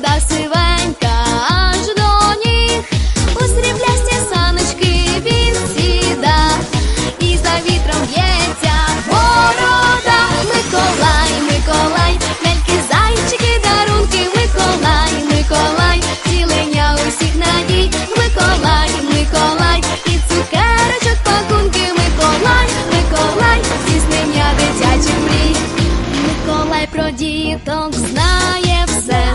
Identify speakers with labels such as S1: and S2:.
S1: вода сивенька аж до ніг, у сріблясті саночки він сіда, і за вітром б'ється ворота, Миколай, Миколай, мельки зайчики, дарунки, Миколай, Миколай, цілення усіх надій, Миколай, Миколай, і цукерочок пакунки, Миколай, Миколай, здійснення дитячих мрій, Миколай про діток знає все.